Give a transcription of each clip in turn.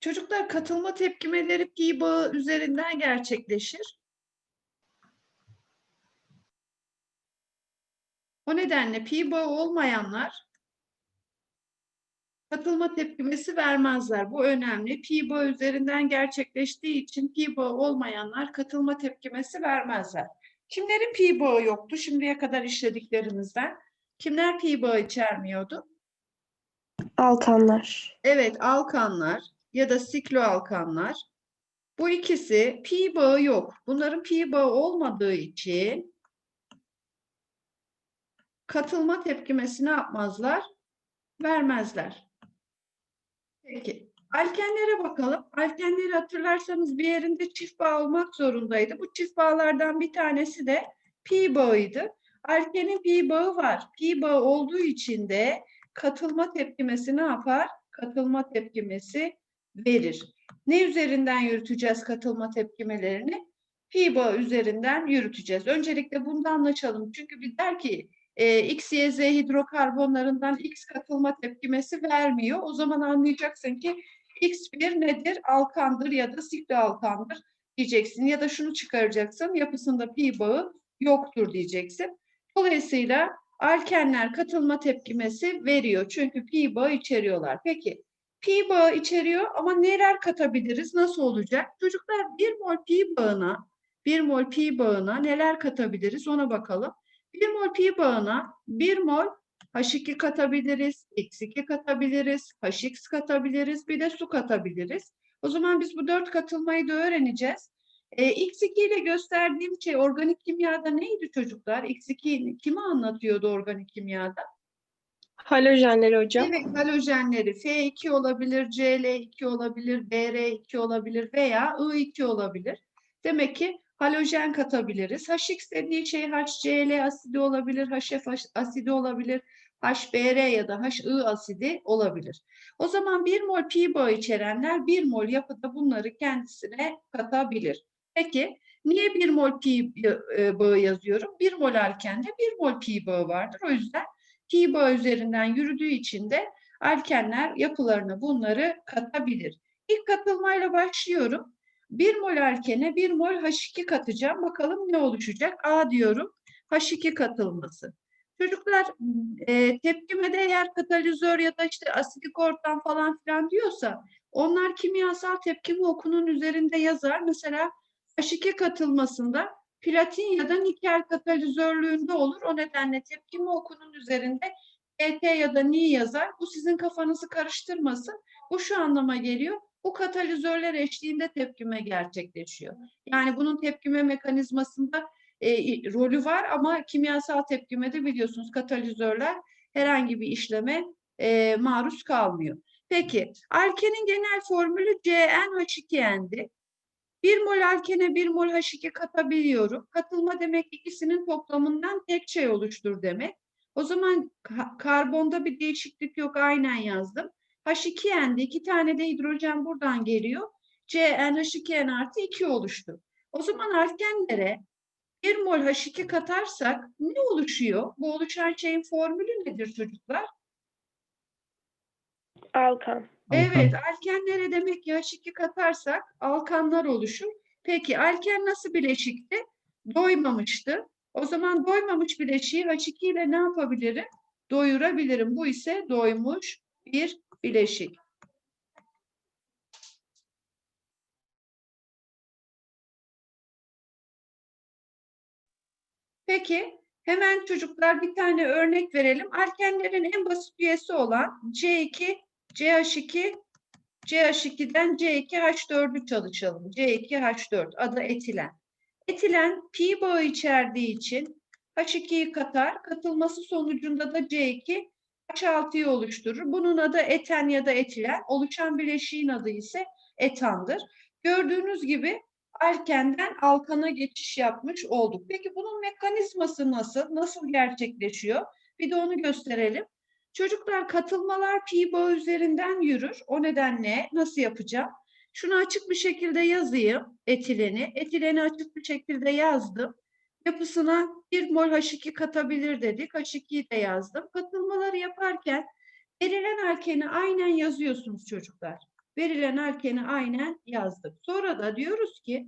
Çocuklar katılma tepkimeleri pi bağı üzerinden gerçekleşir. O nedenle pi bağı olmayanlar katılma tepkimesi vermezler. Bu önemli. Pi bağı üzerinden gerçekleştiği için pi bağı olmayanlar katılma tepkimesi vermezler. Kimlerin pi bağı yoktu şimdiye kadar işlediklerimizden? Kimler pi bağı içermiyordu? Alkanlar. Evet, alkanlar ya da sikloalkanlar. Bu ikisi pi bağı yok. Bunların pi bağı olmadığı için katılma tepkimesi ne yapmazlar? Vermezler. Peki, alkenlere bakalım. Alkenleri hatırlarsanız bir yerinde çift bağ olmak zorundaydı. Bu çift bağlardan bir tanesi de pi bağıydı. Alkenin pi bağı var. Pi bağı olduğu için de katılma tepkimesi ne yapar? Katılma tepkimesi verir. Ne üzerinden yürüteceğiz katılma tepkimelerini? Pi bağı üzerinden yürüteceğiz. Öncelikle bunu da anlaşalım. Çünkü bir der ki e, X, Y, Z hidrokarbonlarından X katılma tepkimesi vermiyor. O zaman anlayacaksın ki X1 nedir? Alkandır ya da sikloalkandır diyeceksin. Ya da şunu çıkaracaksın. Yapısında pi bağı yoktur diyeceksin. Dolayısıyla alkenler katılma tepkimesi veriyor. Çünkü pi bağı içeriyorlar. Peki pi bağı içeriyor ama neler katabiliriz? Nasıl olacak? Çocuklar 1 mol pi bağına 1 mol pi bağına neler katabiliriz? Ona bakalım. 1 mol pi bağına 1 mol H2 katabiliriz, X2 katabiliriz, HX katabiliriz, bir de su katabiliriz. O zaman biz bu dört katılmayı da öğreneceğiz. E, X2 ile gösterdiğim şey organik kimyada neydi çocuklar? X2 kimi anlatıyordu organik kimyada? Halojenleri hocam. Evet, halojenleri F2 olabilir, Cl2 olabilir, Br2 olabilir veya I2 olabilir. Demek ki halojen katabiliriz. HX dediği şey HCl asidi olabilir, HF asidi olabilir, HBr ya da HI asidi olabilir. O zaman 1 mol pi bağı içerenler 1 mol yapıda bunları kendisine katabilir. Peki niye 1 mol pi e, bağı yazıyorum? 1 mol alkende 1 mol pi bağı vardır. O yüzden pi üzerinden yürüdüğü için de alkenler yapılarına bunları katabilir. İlk katılmayla başlıyorum. 1 mol alkene 1 mol H2 katacağım. Bakalım ne oluşacak? A diyorum. H2 katılması. Çocuklar e, tepkimede eğer katalizör ya da işte asidik ortam falan filan diyorsa onlar kimyasal tepkime okunun üzerinde yazar. Mesela H2 katılmasında platin ya da nikel katalizörlüğünde olur. O nedenle tepkime okunun üzerinde ET ya da Ni yazar. Bu sizin kafanızı karıştırmasın. Bu şu anlama geliyor. Bu katalizörler eşliğinde tepkime gerçekleşiyor. Yani bunun tepkime mekanizmasında e, rolü var ama kimyasal tepkimede biliyorsunuz katalizörler herhangi bir işleme e, maruz kalmıyor. Peki, alkenin genel formülü CnH2n'di. 1 mol alkene 1 mol H2 katabiliyorum. Katılma demek ikisinin toplamından tek şey oluştur demek. O zaman ka karbonda bir değişiklik yok aynen yazdım. H2N'de iki tane de hidrojen buradan geliyor. CnH2n artı 2 oluştu. O zaman alkenlere 1 mol H2 katarsak ne oluşuyor? Bu oluşan şeyin formülü nedir çocuklar? Alkan. Evet, alkenlere demek ki H2 katarsak alkanlar oluşur. Peki alken nasıl bileşikti? Doymamıştı. O zaman doymamış bileşiği H2 ile ne yapabilirim? Doyurabilirim. Bu ise doymuş bir bileşik. Peki hemen çocuklar bir tane örnek verelim. Alkenlerin en basit üyesi olan C2 CH2 CH2'den C2H4'ü çalışalım. C2H4 adı etilen. Etilen pi bağı içerdiği için H2'yi katar. Katılması sonucunda da C2 H6'yı oluşturur. Bunun adı eten ya da etilen. Oluşan bileşiğin adı ise etandır. Gördüğünüz gibi alkenden alkana geçiş yapmış olduk. Peki bunun mekanizması nasıl? Nasıl gerçekleşiyor? Bir de onu gösterelim. Çocuklar katılmalar pi üzerinden yürür. O nedenle nasıl yapacağım? Şunu açık bir şekilde yazayım. Etileni. Etileni açık bir şekilde yazdım. Yapısına 1 mol H2 katabilir dedik. H2'yi de yazdım. Katılmaları yaparken verilen alkeni aynen yazıyorsunuz çocuklar. Verilen alkeni aynen yazdık. Sonra da diyoruz ki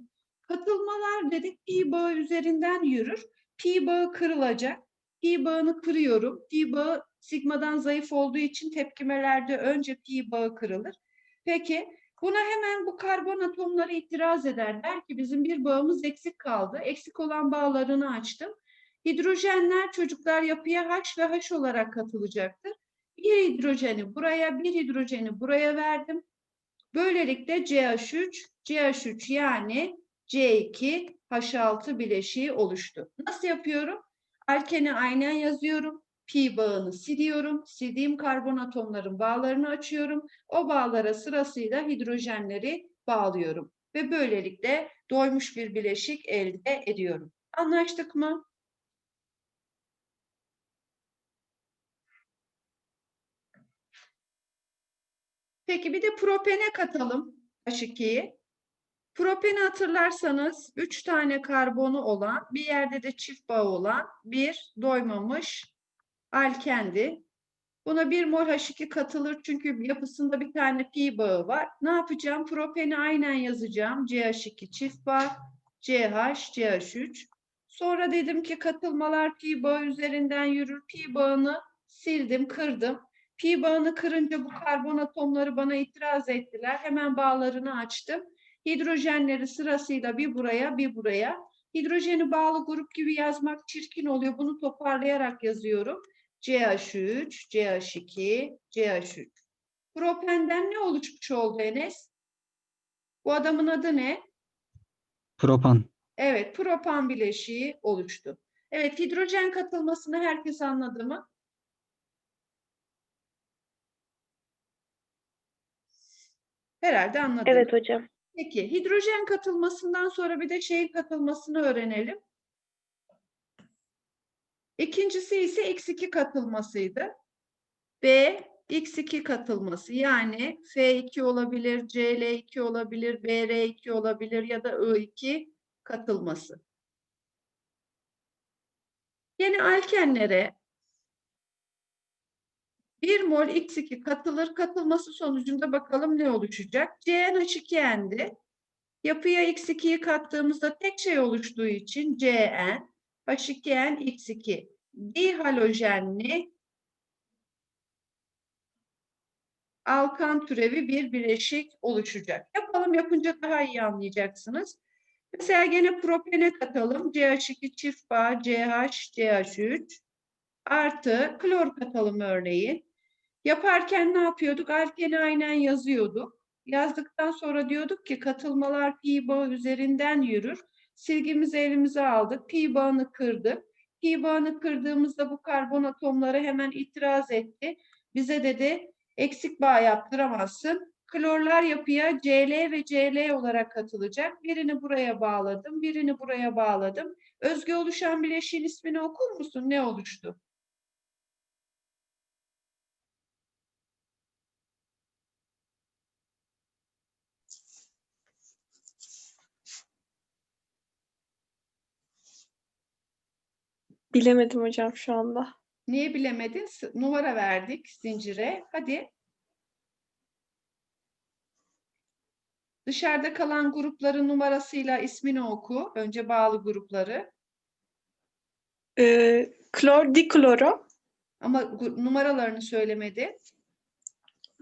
katılmalar dedik pi bağı üzerinden yürür. Pi bağı kırılacak. Pi bağını kırıyorum. Pi bağı sigmadan zayıf olduğu için tepkimelerde önce pi bağı kırılır. Peki buna hemen bu karbon atomları itiraz eder. Der ki bizim bir bağımız eksik kaldı. Eksik olan bağlarını açtım. Hidrojenler çocuklar yapıya H ve H olarak katılacaktır. Bir hidrojeni buraya, bir hidrojeni buraya verdim. Böylelikle CH3, CH3 yani C2, H6 bileşiği oluştu. Nasıl yapıyorum? Alkeni aynen yazıyorum. Pi bağını siliyorum. Sildiğim karbon atomların bağlarını açıyorum. O bağlara sırasıyla hidrojenleri bağlıyorum. Ve böylelikle doymuş bir bileşik elde ediyorum. Anlaştık mı? Peki bir de propene katalım H2'yi. Propeni hatırlarsanız 3 tane karbonu olan, bir yerde de çift bağ olan bir doymamış alkendi. Buna 1 mol H2 katılır çünkü yapısında bir tane pi bağı var. Ne yapacağım? Propeni aynen yazacağım. CH2 çift bağ, CH, CH3. Sonra dedim ki katılmalar pi bağı üzerinden yürür. Pi bağını sildim, kırdım. Pi bağını kırınca bu karbon atomları bana itiraz ettiler. Hemen bağlarını açtım. Hidrojenleri sırasıyla bir buraya bir buraya. Hidrojeni bağlı grup gibi yazmak çirkin oluyor. Bunu toparlayarak yazıyorum. CH3, CH2, CH3. Propenden ne oluşmuş oldu Enes? Bu adamın adı ne? Propan. Evet, propan bileşiği oluştu. Evet, hidrojen katılmasını herkes anladı mı? Herhalde anladı. Evet hocam. Peki, hidrojen katılmasından sonra bir de şeyin katılmasını öğrenelim. İkincisi ise X2 katılmasıydı. B, X2 katılması yani F2 olabilir, Cl2 olabilir, Br2 olabilir ya da I2 katılması. Yine alkenlere 1 mol X2 katılır. Katılması sonucunda bakalım ne oluşacak? CnH2n'di. Yapıya X2'yi kattığımızda tek şey oluştuğu için Cn, H2n, X2. Dihalojenli alkan türevi bir bileşik oluşacak. Yapalım yapınca daha iyi anlayacaksınız. Mesela gene propene katalım. CH2 çift bağ, CH, CH3 artı klor katalım örneğin. Yaparken ne yapıyorduk? Alkeni aynen yazıyorduk. Yazdıktan sonra diyorduk ki katılmalar pi bağı üzerinden yürür. Silgimizi elimize aldık. Pi bağını kırdık. Pi bağını kırdığımızda bu karbon atomları hemen itiraz etti. Bize dedi eksik bağ yaptıramazsın. Klorlar yapıya Cl ve Cl olarak katılacak. Birini buraya bağladım, birini buraya bağladım. Özge oluşan bileşiğin ismini okur musun? Ne oluştu? Bilemedim hocam şu anda. Niye bilemedin? Numara verdik zincire. Hadi. Dışarıda kalan grupların numarasıyla ismini oku. Önce bağlı grupları. Ee, klor, dikloro. Ama numaralarını söylemedi.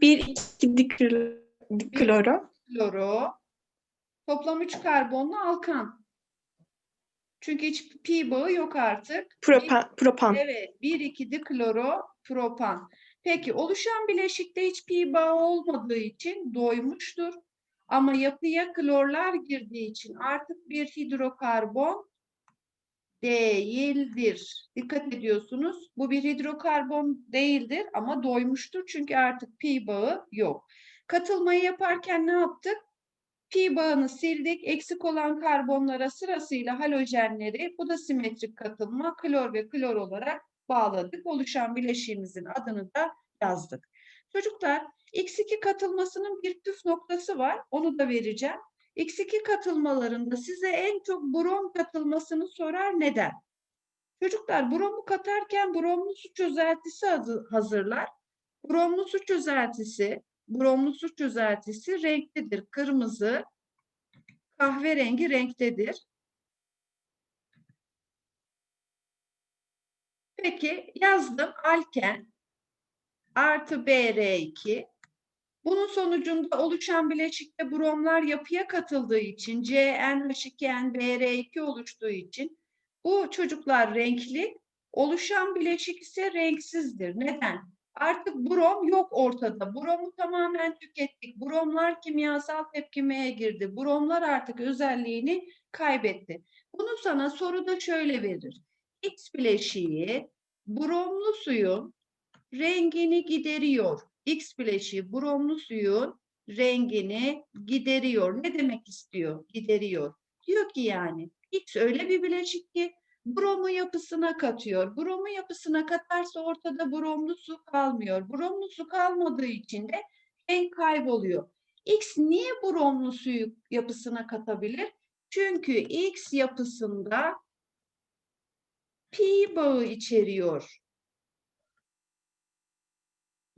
1, 2 dikl dikloro. Kloro. Toplam 3 karbonlu alkan. Çünkü hiç pi bağı yok artık. Propan, propan. Evet, 1,2 dikloro propan. Peki oluşan bileşikte hiç pi bağı olmadığı için doymuştur. Ama yapıya klorlar girdiği için artık bir hidrokarbon değildir. Dikkat ediyorsunuz. Bu bir hidrokarbon değildir ama doymuştur çünkü artık pi bağı yok. Katılmayı yaparken ne yaptık? Pi bağını sildik. Eksik olan karbonlara sırasıyla halojenleri, bu da simetrik katılma, klor ve klor olarak bağladık. Oluşan bileşiğimizin adını da yazdık. Çocuklar, X2 katılmasının bir püf noktası var. Onu da vereceğim. X2 katılmalarında size en çok brom katılmasını sorar. Neden? Çocuklar bromu katarken bromlu su çözeltisi hazı- hazırlar. Bromlu su çözeltisi bromlu su çözeltisi renklidir. Kırmızı, kahverengi renktedir. Peki yazdım alken artı BR2. Bunun sonucunda oluşan bileşikte bromlar yapıya katıldığı için CnH2n BR2 oluştuğu için bu çocuklar renkli, oluşan bileşik ise renksizdir. Neden? Artık brom yok ortada. Bromu tamamen tükettik. Bromlar kimyasal tepkimeye girdi. Bromlar artık özelliğini kaybetti. Bunu sana soruda şöyle verir. X bileşiği bromlu suyun rengini gideriyor. X bileşiği bromlu suyun rengini gideriyor. Ne demek istiyor? Gideriyor. Diyor ki yani X öyle bir bileşik ki bromu yapısına katıyor. Bromu yapısına katarsa ortada bromlu su kalmıyor. Bromlu su kalmadığı için de renk kayboluyor. X niye bromlu suyu yapısına katabilir? Çünkü X yapısında pi bağı içeriyor.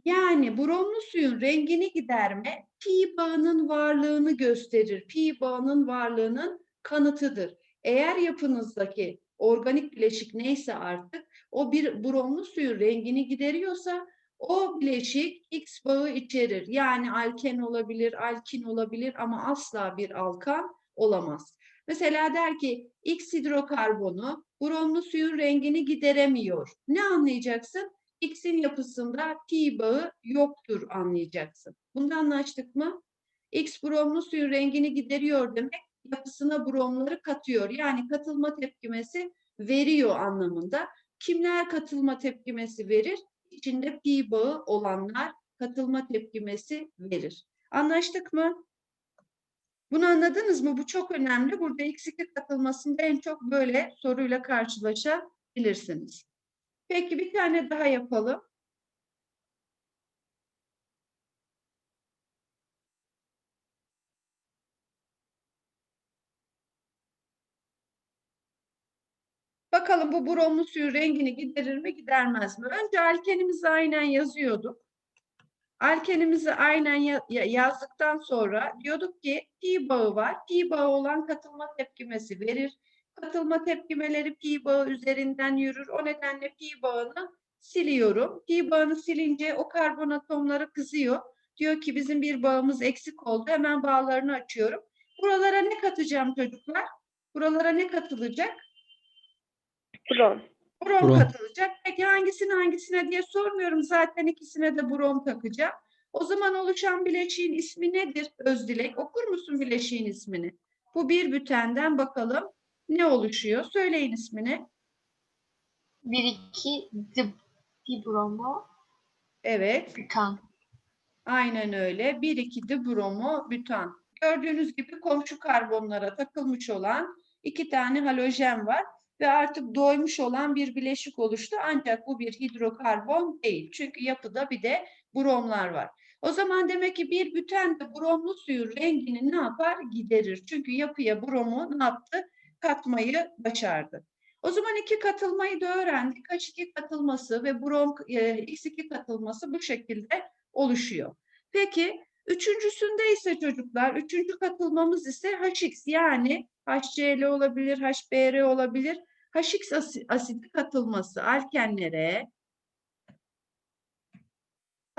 Yani bromlu suyun rengini giderme pi bağının varlığını gösterir. Pi bağının varlığının kanıtıdır. Eğer yapınızdaki organik bileşik neyse artık o bir bromlu suyun rengini gideriyorsa o bileşik X bağı içerir. Yani alken olabilir, alkin olabilir ama asla bir alkan olamaz. Mesela der ki X hidrokarbonu bromlu suyun rengini gideremiyor. Ne anlayacaksın? X'in yapısında pi bağı yoktur anlayacaksın. Bundan anlaştık mı? X bromlu suyun rengini gideriyor demek yapısına bromları katıyor. Yani katılma tepkimesi veriyor anlamında. Kimler katılma tepkimesi verir? İçinde pi bağı olanlar katılma tepkimesi verir. Anlaştık mı? Bunu anladınız mı? Bu çok önemli. Burada X2 katılmasında en çok böyle soruyla karşılaşabilirsiniz. Peki bir tane daha yapalım. Bakalım bu bromlu suyun rengini giderir mi gidermez mi? Önce alkenimizi aynen yazıyorduk. Alkenimizi aynen ya- ya- yazdıktan sonra diyorduk ki pi bağı var. Pi bağı olan katılma tepkimesi verir. Katılma tepkimeleri pi bağı üzerinden yürür. O nedenle pi bağını siliyorum. Pi bağını silince o karbon atomları kızıyor. Diyor ki bizim bir bağımız eksik oldu. Hemen bağlarını açıyorum. Buralara ne katacağım çocuklar? Buralara ne katılacak? Brom. Brom Brom. katılacak. Peki hangisine hangisine diye sormuyorum. Zaten ikisine de brom takacağım. O zaman oluşan bileşiğin ismi nedir Özdilek? Okur musun bileşiğin ismini? Bu bir bütenden bakalım ne oluşuyor? Söyleyin ismini. 1-2 dib dibromo Evet, bütan. aynen öyle. 1,2 bromo bütan. Gördüğünüz gibi komşu karbonlara takılmış olan iki tane halojen var ve artık doymuş olan bir bileşik oluştu. Ancak bu bir hidrokarbon değil. Çünkü yapıda bir de bromlar var. O zaman demek ki bir büten de bromlu suyun rengini ne yapar? Giderir. Çünkü yapıya bromu ne yaptı? Katmayı başardı. O zaman iki katılmayı da öğrendik. H2 katılması ve brom e, X2 katılması bu şekilde oluşuyor. Peki üçüncüsünde ise çocuklar, üçüncü katılmamız ise HX yani HCl olabilir, HBr olabilir. HX asi- asidi katılması alkenlere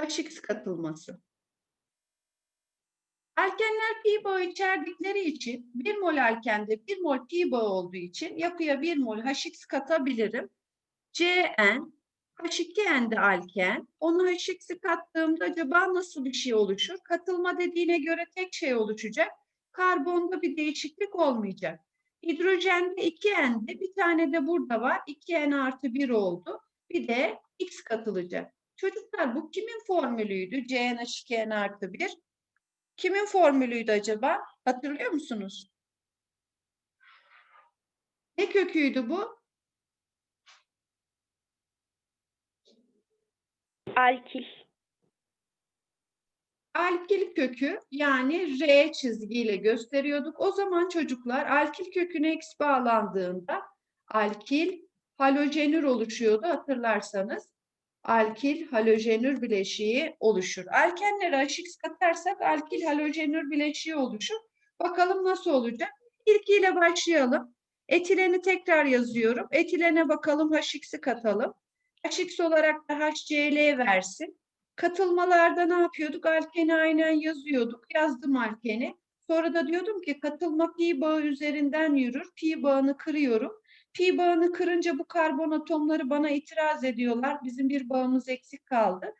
HX katılması. Alkenler pi bağı içerdikleri için bir mol alkende bir mol pi bağı olduğu için yapıya bir mol HX katabilirim. Cn H2N de alken. Onu H2'si kattığımda acaba nasıl bir şey oluşur? Katılma dediğine göre tek şey oluşacak. Karbonda bir değişiklik olmayacak. Hidrojende 2N'de bir tane de burada var. 2N artı 1 oldu. Bir de X katılacak. Çocuklar bu kimin formülüydü? CnH2n artı 1. Kimin formülüydü acaba? Hatırlıyor musunuz? Ne köküydü bu? Alkil. Alkil kökü yani R çizgiyle gösteriyorduk. O zaman çocuklar alkil köküne X bağlandığında alkil halojenür oluşuyordu hatırlarsanız. alkil halojenür bileşiği oluşur. Alkenlere H2 katarsak alkil halojenür bileşiği oluşur. Bakalım nasıl olacak? İlkiyle başlayalım. Etileni tekrar yazıyorum. Etilene bakalım H2'i katalım. H2 olarak da HCl versin. Katılmalarda ne yapıyorduk? Alkeni aynen yazıyorduk. Yazdım alkeni. Sonra da diyordum ki katılma pi bağı üzerinden yürür. Pi bağını kırıyorum. Pi bağını kırınca bu karbon atomları bana itiraz ediyorlar. Bizim bir bağımız eksik kaldı.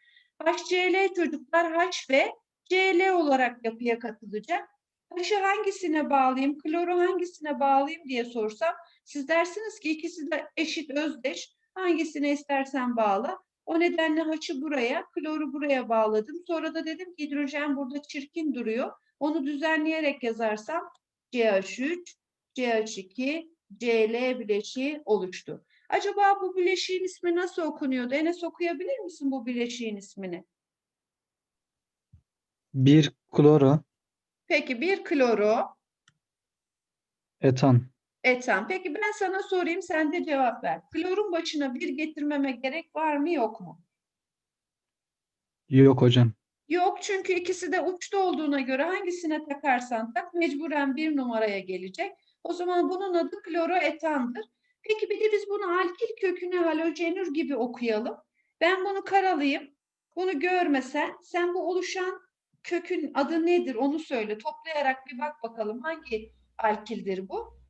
HCl çocuklar H ve Cl olarak yapıya katılacak. H'ı hangisine bağlayayım, kloru hangisine bağlayayım diye sorsam siz dersiniz ki ikisi de eşit özdeş. Hangisine istersen bağla. O nedenle H'ı buraya, kloru buraya bağladım. Sonra da dedim ki hidrojen burada çirkin duruyor. Onu düzenleyerek yazarsam CH3, CH2, Cl bileşiği oluştu. Acaba bu bileşiğin ismi nasıl okunuyordu? Enes okuyabilir misin bu bileşiğin ismini? 1 kloro, Peki bir kloro, etan. Etan. Peki ben sana sorayım sen de cevap ver. Klorun başına bir getirmeme gerek var mı yok mu? Yok hocam. Yok çünkü ikisi de uçta olduğuna göre hangisine takarsan tak mecburen bir numaraya gelecek. O zaman bunun adı kloroetandır. Peki bir de biz bunu alkil köküne halojenür gibi okuyalım. Ben bunu karalayayım. Bunu görmesen sen bu oluşan kökün adı nedir onu söyle. Toplayarak bir bak bakalım hangi alkildir bu?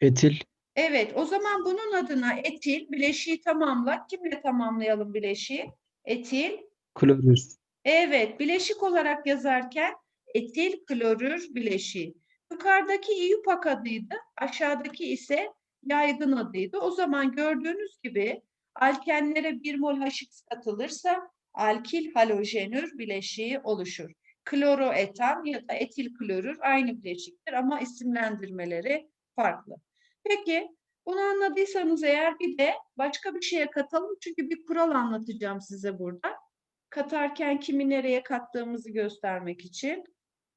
Etil, Evet o zaman bunun adına etil bileşiği tamamla. Kimle tamamlayalım bileşiği? Etil klorür. Evet, bileşik olarak yazarken etil klorür bileşiği. Yukarıdaki İUPAC adıydı, aşağıdaki ise yaygın adıydı. O zaman gördüğünüz gibi alkenlere 1 mol H2 katılırsa alkil halojenür bileşiği oluşur. Kloroetan ya da etil klorür aynı bileşiktir ama isimlendirmeleri farklı. Peki bunu anladıysanız eğer bir de başka bir şeye katalım çünkü bir kural anlatacağım size burada katarken kimi nereye kattığımızı göstermek için.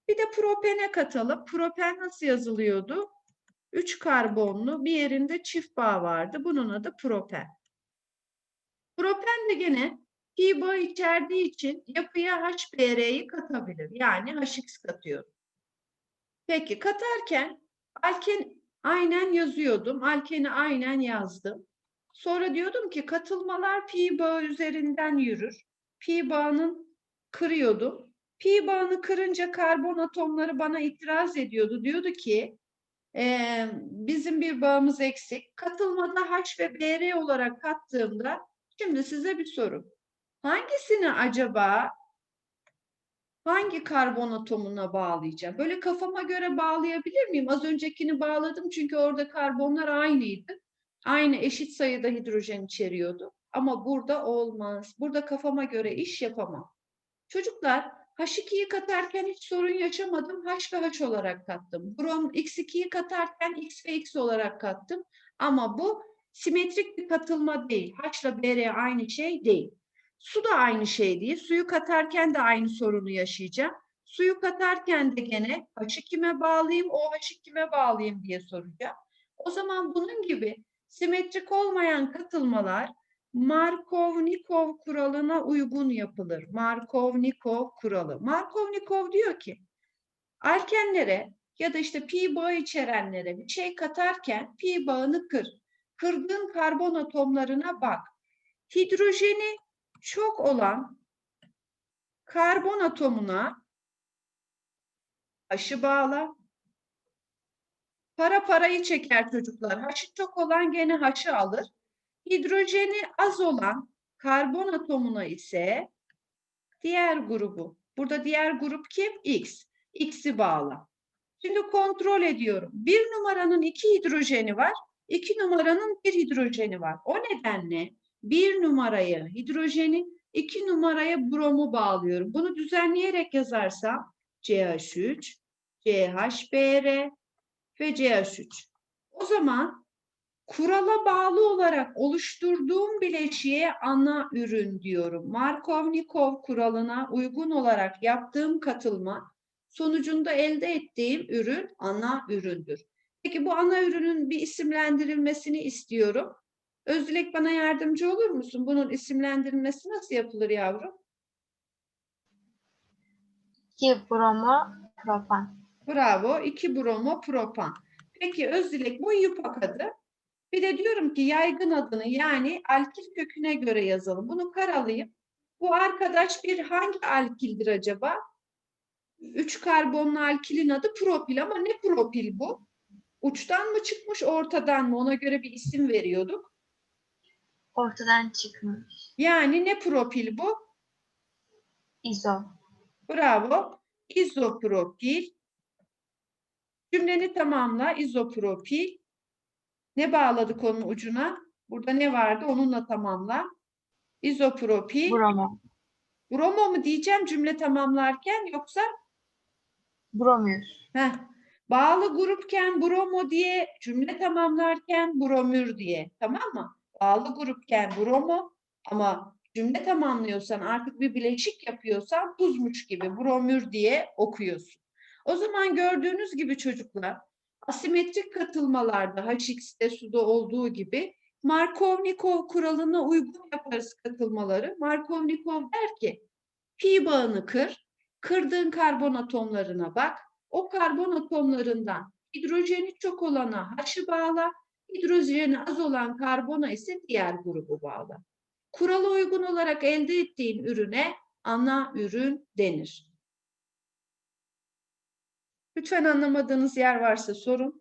Bir de propene katalım. Propen nasıl yazılıyordu? 3 karbonlu bir yerinde çift bağ vardı. Bunun adı propen. Propen de gene pi bağı içerdiği için yapıya HBr'yi katabilir. Yani HX katıyor. Peki katarken alken aynen yazıyordum. Alkeni aynen yazdım. Sonra diyordum ki katılmalar pi bağı üzerinden yürür pi bağının kırıyordum. Pi bağını kırınca karbon atomları bana itiraz ediyordu. Diyordu ki "Eee, bizim bir bağımız eksik. Katılmada H ve Br olarak kattığımda şimdi size bir soru. Hangisini acaba hangi karbon atomuna bağlayacağım? Böyle kafama göre bağlayabilir miyim? Az öncekini bağladım çünkü orada karbonlar aynıydı. Aynı eşit sayıda hidrojen içeriyordu. Ama burada olmaz. Burada kafama göre iş yapamam. Çocuklar H2'yi katarken hiç sorun yaşamadım. H ve H olarak kattım. Brom X2'yi katarken X ve X olarak kattım. Ama bu simetrik bir katılma değil. H ile BR aynı şey değil. Su da aynı şey değil. Suyu katarken de aynı sorunu yaşayacağım. Suyu katarken de gene H'ı kime bağlayayım, OH'ı kime bağlayayım diye soracağım. O zaman bunun gibi simetrik olmayan katılmalar Markov-Nikov kuralına uygun yapılır. Markov-Nikov kuralı. Markov-Nikov diyor ki alkenlere ya da işte pi bağı içerenlere bir şey katarken pi bağını kır. Kırdığın karbon atomlarına bak. Hidrojeni çok olan karbon atomuna H'ı bağla. Para parayı çeker çocuklar. H'ı çok olan gene H'ı alır. Hidrojeni az olan karbon atomuna ise diğer grubu. Burada diğer grup kim? X. X'i bağla. Şimdi kontrol ediyorum. Bir numaranın iki hidrojeni var. iki numaranın bir hidrojeni var. O nedenle bir numaraya hidrojeni, iki numaraya bromu bağlıyorum. Bunu düzenleyerek yazarsam CH3, CHBr ve CH3. O zaman kurala bağlı olarak oluşturduğum bileşiğe ana ürün diyorum. Markov-Nikov kuralına uygun olarak yaptığım katılma sonucunda elde ettiğim ürün ana üründür. Peki bu ana ürünün bir isimlendirilmesini istiyorum. Özdilek bana yardımcı olur musun? Bunun isimlendirilmesi nasıl yapılır yavrum? 2 bromo propan. Bravo. 2 bromo propan. Peki Özdilek bu yupak adı. Bir de diyorum ki yaygın adını yani alkil köküne göre yazalım. Bunu karalayayım. Bu arkadaş bir hangi alkildir acaba? 3 karbonlu alkilin adı propil ama ne propil bu? Uçtan mı çıkmış ortadan mı? Ona göre bir isim veriyorduk. Ortadan çıkmış. Yani ne propil bu? İzo. Bravo. İzopropil. Cümleni tamamla. İzopropil. Ne bağladık onun ucuna? Burada ne vardı? Onunla tamamla. İzopropil. Bromo. Bromo mu diyeceğim cümle tamamlarken yoksa Bromür. heh, bağlı grupken bromo diye cümle tamamlarken bromür diye. Tamam mı? Bağlı grupken bromo ama cümle tamamlıyorsan artık bir bileşik yapıyorsan tuzmuş gibi bromür diye okuyorsun. O zaman gördüğünüz gibi çocuklar asimetrik katılmalarda H2'de suda olduğu gibi Markovnikov kuralına uygun yaparız katılmaları. Markovnikov der ki pi bağını kır, kırdığın karbon atomlarına bak, o karbon atomlarından hidrojeni çok olana H'ı bağla, hidrojeni az olan karbona ise diğer grubu bağla. Kurala uygun olarak elde ettiğin ürüne ana ürün denir. Lütfen anlamadığınız yer varsa sorun.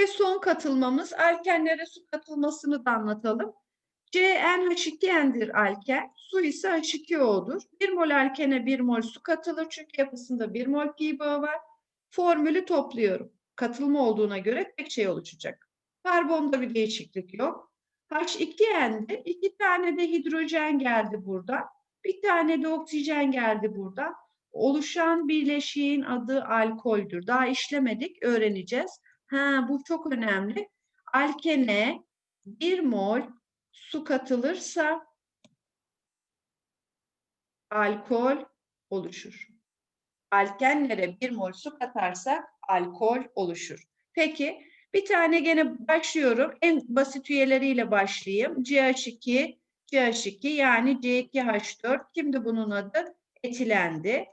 Ve son katılmamız alkenlere su katılmasını da anlatalım. CnH2n'dir alken, su ise H2O'dur. 1 mol alkene 1 mol su katılır çünkü yapısında 1 mol pi bağı var. Formülü topluyorum. Katılma olduğuna göre tek şey oluşacak. Karbonda bir değişiklik yok. H2N'de iki tane de hidrojen geldi buradan. Bir tane de oksijen geldi buradan. Oluşan bileşiğin adı alkoldür. Daha işlemedik, öğreneceğiz. Ha, bu çok önemli. Alkene 1 mol su katılırsa alkol oluşur. Alkenlere 1 mol su katarsak alkol oluşur. Peki bir tane gene başlıyorum. En basit üyeleriyle başlayayım. CH2, CH2 yani C2H4. Kimdi bunun adı? Etilendi.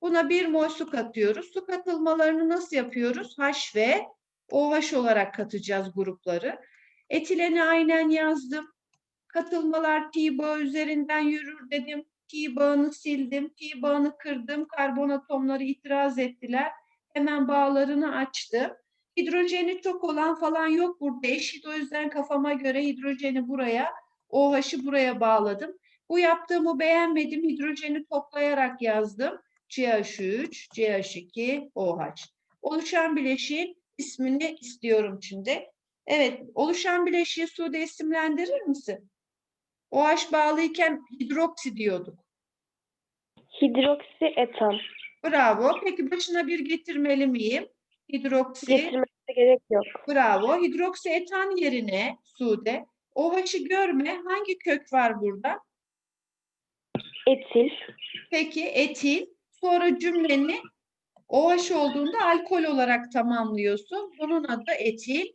Buna 1 mol su katıyoruz. Su katılmalarını nasıl yapıyoruz? H ve OH olarak katacağız grupları. Etileni aynen yazdım. Katılmalar pi bağı üzerinden yürür dedim. Pi bağını sildim. Pi bağını kırdım. Karbon atomları itiraz ettiler. Hemen bağlarını açtım. Hidrojeni çok olan falan yok burada eşit. O yüzden kafama göre hidrojeni buraya, OH'ı buraya bağladım. Bu yaptığımı beğenmedim. Hidrojeni toplayarak yazdım. CH3, CH2, OH. Oluşan bileşiğin ismini istiyorum şimdi. Evet, oluşan bileşiği suda isimlendirir misin? OH bağlıyken hidroksi diyorduk. Hidroksi etan. Bravo. Peki başına bir getirmeli miyim? Hidroksi. Getirmesi gerek yok. Bravo. Hidroksi etan yerine Sude. OH'ı görme. Hangi kök var burada? Etil. Peki etil. Sonra cümleni OH olduğunda alkol olarak tamamlıyorsun. Bunun adı etil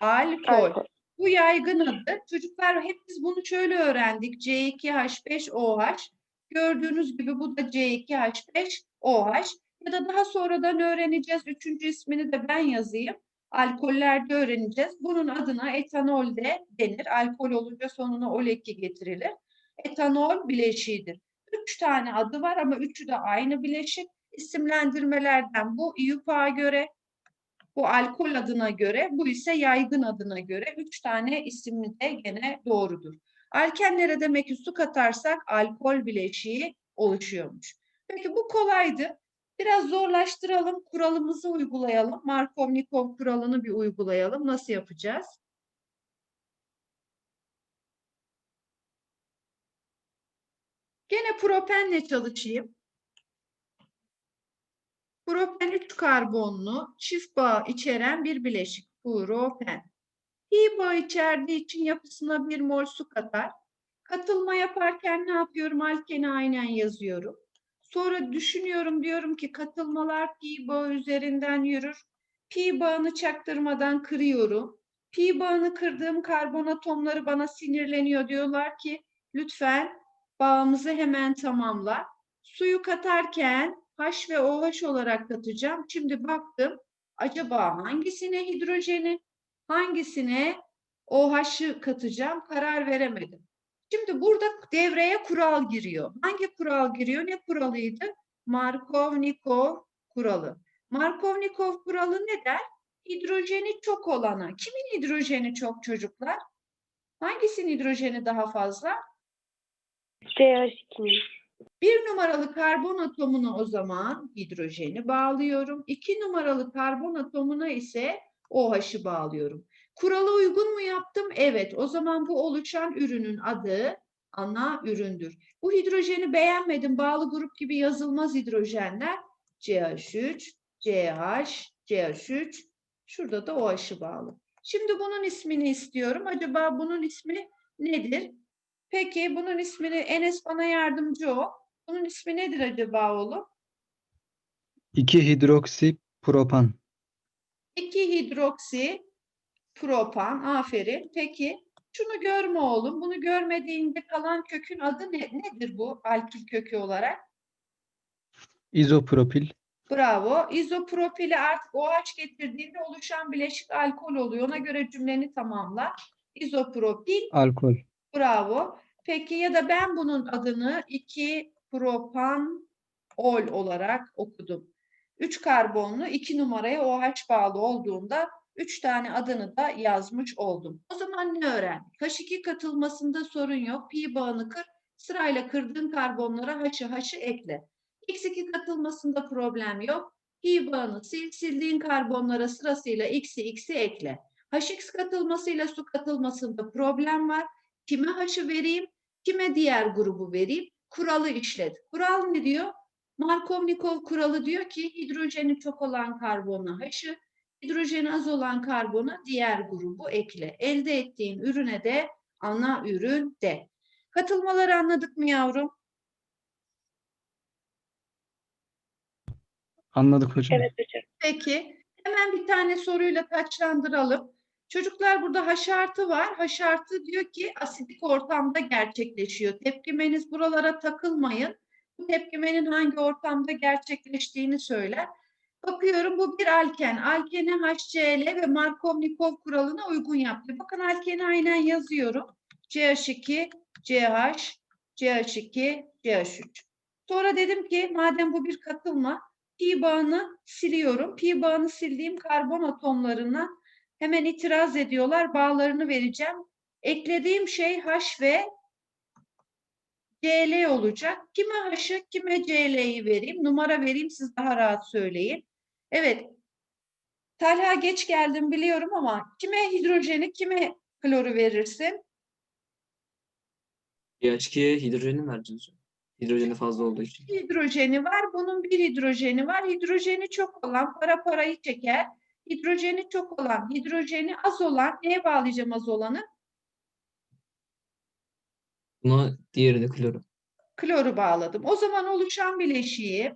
alkol. Alkol. Bu yaygın adı. Çocuklar hep biz bunu şöyle öğrendik. C2H5OH. Gördüğünüz gibi bu da C2H5OH. Ya da daha sonradan öğreneceğiz. Üçüncü ismini de ben yazayım. Alkollerde öğreneceğiz. Bunun adına etanol de denir. Alkol olunca sonuna ol eki getirilir. Etanol bileşiğidir. Üç tane adı var ama üçü de aynı bileşik. İsimlendirmelerden bu İUPAC'a göre, bu alkol adına göre, bu ise yaygın adına göre. Üç tane ismi de gene doğrudur. Alkenlere demek ki su katarsak alkol bileşiği oluşuyormuş. Peki bu kolaydı. Biraz zorlaştıralım, kuralımızı uygulayalım. Markov-Nikov kuralını bir uygulayalım. Nasıl yapacağız? Gene propenle çalışayım. Propen 3 karbonlu çift bağ içeren bir bileşik. Propen. pi bağı içerdiği için yapısına bir mol su katar. Katılma yaparken ne yapıyorum? Alkeni aynen yazıyorum. Sonra düşünüyorum diyorum ki katılmalar pi bağı üzerinden yürür. Pi bağını çaktırmadan kırıyorum. Pi bağını kırdığım karbon atomları bana sinirleniyor. Diyorlar ki lütfen bağımızı hemen tamamla. Suyu katarken H ve OH olarak katacağım. Şimdi baktım acaba hangisine hidrojeni, hangisine OH'ı katacağım karar veremedim. Şimdi burada devreye kural giriyor. Hangi kural giriyor? Ne kuralıydı? Markov-Nikov kuralı. Markov-Nikov kuralı ne der? Hidrojeni çok olana. Kimin hidrojeni çok çocuklar? Hangisinin hidrojeni daha fazla? CH2'nin. Bir numaralı karbon atomuna o zaman hidrojeni bağlıyorum. İki numaralı karbon atomuna ise OH'ı bağlıyorum. Kurala uygun mu yaptım? Evet. O zaman bu oluşan ürünün adı ana üründür. Bu hidrojeni beğenmedim. Bağlı grup gibi yazılmaz hidrojenler. CH3, CH, CH3. Şurada da OH'ı bağlı. Şimdi bunun ismini istiyorum. Acaba bunun ismi nedir? Peki bunun ismini Enes bana yardımcı ol. Bunun ismi nedir acaba oğlum? 2 hidroksi propan. 2 hidroksi propan. Aferin. Peki şunu görme oğlum. Bunu görmediğinde kalan kökün adı ne, nedir bu alkil kökü olarak? İzopropil. Bravo. İzopropili artık OH getirdiğinde oluşan bileşik alkol oluyor. Ona göre cümleni tamamla. İzopropil Alkol. Bravo. Peki ya da ben bunun adını 2 propan ol olarak okudum. 3 karbonlu 2 numaraya OH bağlı olduğunda 3 tane adını da yazmış oldum. O zaman ne öğrendik? H2 katılmasında sorun yok. Pi bağını kır. Sırayla kırdığın karbonlara H'ı H'ı ekle. X2 katılmasında problem yok. Pi bağını sil. Sildiğin karbonlara sırasıyla X'i X'i ekle. HX katılmasıyla su katılmasında problem var. Kime H'ı vereyim, kime diğer grubu vereyim? Kuralı işlet. Kural ne diyor? Markov-Nikov kuralı diyor ki hidrojeni çok olan karbona H'ı, hidrojeni az olan karbona diğer grubu ekle. Elde ettiğin ürüne de ana ürün de. Katılmaları anladık mı yavrum? Anladık hocam. Evet hocam. Peki hemen bir tane soruyla taçlandıralım. Çocuklar burada H artı var. H artı diyor ki asidik ortamda gerçekleşiyor. Tepkimeniz buralara takılmayın. Bu tepkimenin hangi ortamda gerçekleştiğini söyler. Bakıyorum bu bir alken. Alkeni HCl ve Markov-Nikov kuralına uygun yaptı. Bakın alkeni aynen yazıyorum. CH2, CH, CH2, CH3. Sonra dedim ki madem bu bir katılma pi bağını siliyorum. Pi bağını sildiğim karbon atomlarına hemen itiraz ediyorlar. Bağlarını vereceğim. Eklediğim şey H ve Cl olacak. Kime H'ı, kime Cl'yi vereyim? Numara vereyim siz daha rahat söyleyin. Evet. Talha geç geldim biliyorum ama kime hidrojeni, kime kloru verirsin? pH2'ye hidrojeni vereceğiz. Hidrojeni fazla olduğu için. hidrojeni var. Bunun bir hidrojeni var. Hidrojeni çok olan para parayı çeker. Hidrojeni çok olan, hidrojeni az olan neye bağlayacağım az olanı? Buna diğerini kloru. Kloru bağladım. O zaman oluşan bileşiği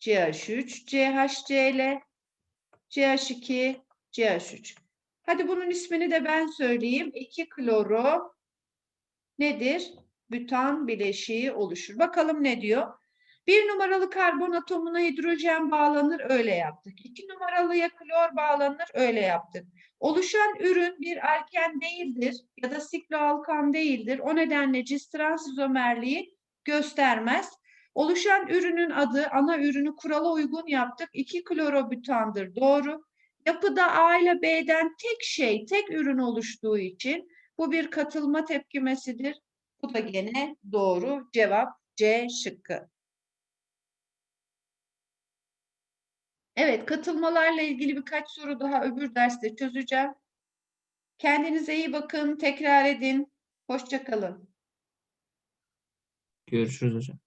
CH3, CHCl, CH2, CH3. Hadi bunun ismini de ben söyleyeyim. 2 kloro nedir? Bütan bileşiği oluşur. Bakalım ne diyor? Bir numaralı karbon atomuna hidrojen bağlanır, öyle yaptık. İki numaralıya klor bağlanır, öyle yaptık. Oluşan ürün bir alken değildir ya da sikloalkan değildir. O nedenle cis trans izomerliği göstermez. Oluşan ürünün adı, ana ürünü kurala uygun yaptık. 2 klorobutandır, doğru. Yapıda A ile B'den tek şey, tek ürün oluştuğu için bu bir katılma tepkimesidir. Bu da gene doğru. Cevap C şıkkı. Evet, katılmalarla ilgili birkaç soru daha öbür derste çözeceğim. Kendinize iyi bakın, tekrar edin. Hoşça kalın. Görüşürüz hocam.